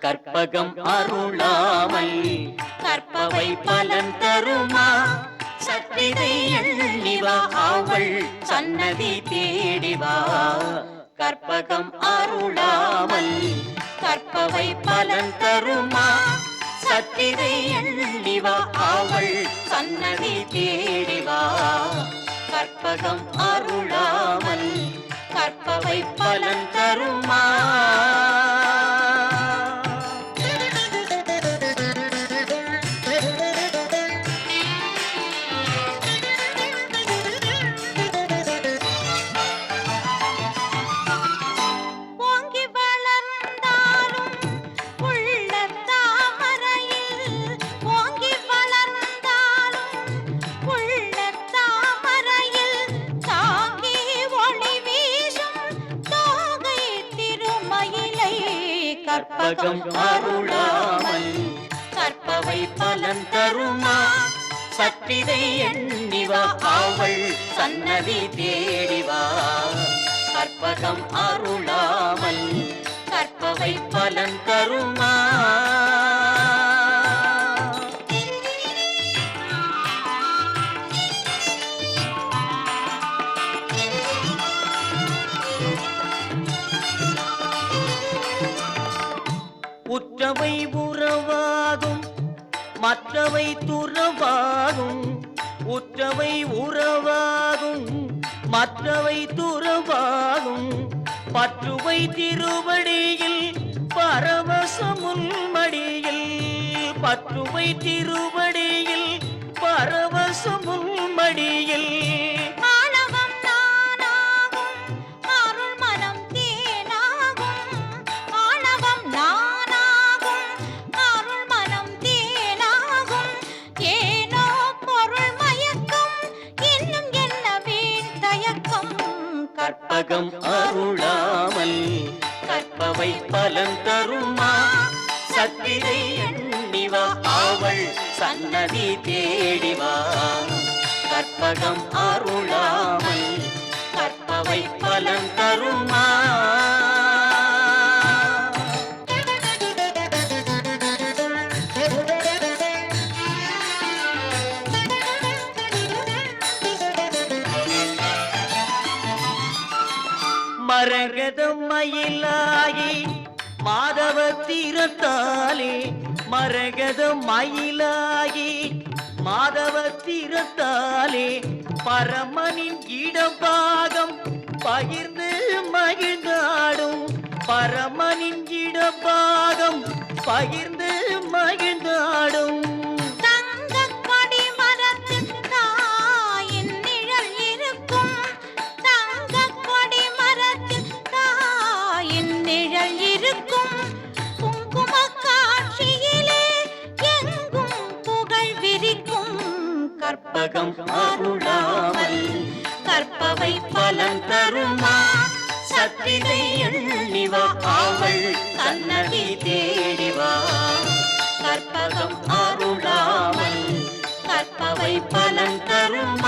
கற்பகம் அருளாமை கற்பவை பலன் தருமா? சத்திரை எண்ணிவா அவள் சன்னதி தேடிவா? கற்பகம் அருளாமல் கற்பவை பலன் தருமா? சத்திரை எண்ணிவா அவள் சன்னதி தேடிவா. கற்பகம் கற்பகம் அருளாமல் கற்பவை பலன் தருமா? சத்திரை எண்ணிவா அவள் சன்னதி தேடிவா. கற்பகம் அருளாமல் கற்பவை பலன் தருமா? மற்றவை உறவாகும் மற்றவை துறவாகும் உற்றவை உறவாகும் மற்றவை துறவாகும். பற்றுவை திருவடியில் பரவசமுல் மடியில் பற்றுவை திருவடியில் பரவசமுல் மடியில். கற்பகம் அருளாமல் கற்பவை பலன் தருமா? சத்திரை எண்ணிவா அவள் சன்னதி தேடிவா? கற்பகம் அருளாமல் கற்பவை பலன் தருமா? மரகதம் மயிலாகி மாதவ தீரத்தாலே மரகதம் மயிலாகி மாதவ தீரத்தாலே பரமனின் இடபாகம் பகிர்ந்து மகிழ்ந்தாடும் பரமனின் இடபாகம் பகிர்ந்து மகிழ் நிழல் இருக்கும். குங்கும காட்சியிலே எங்கும் புகழ் விரிக்கும். கற்பகம் அருளாமல் கற்பவை பலன் தருமா சத்திரை எண்ணிவா அவள் சன்னதி தேடிவா கற்பகம் அருளாமல் கற்பவை பலன் தருமா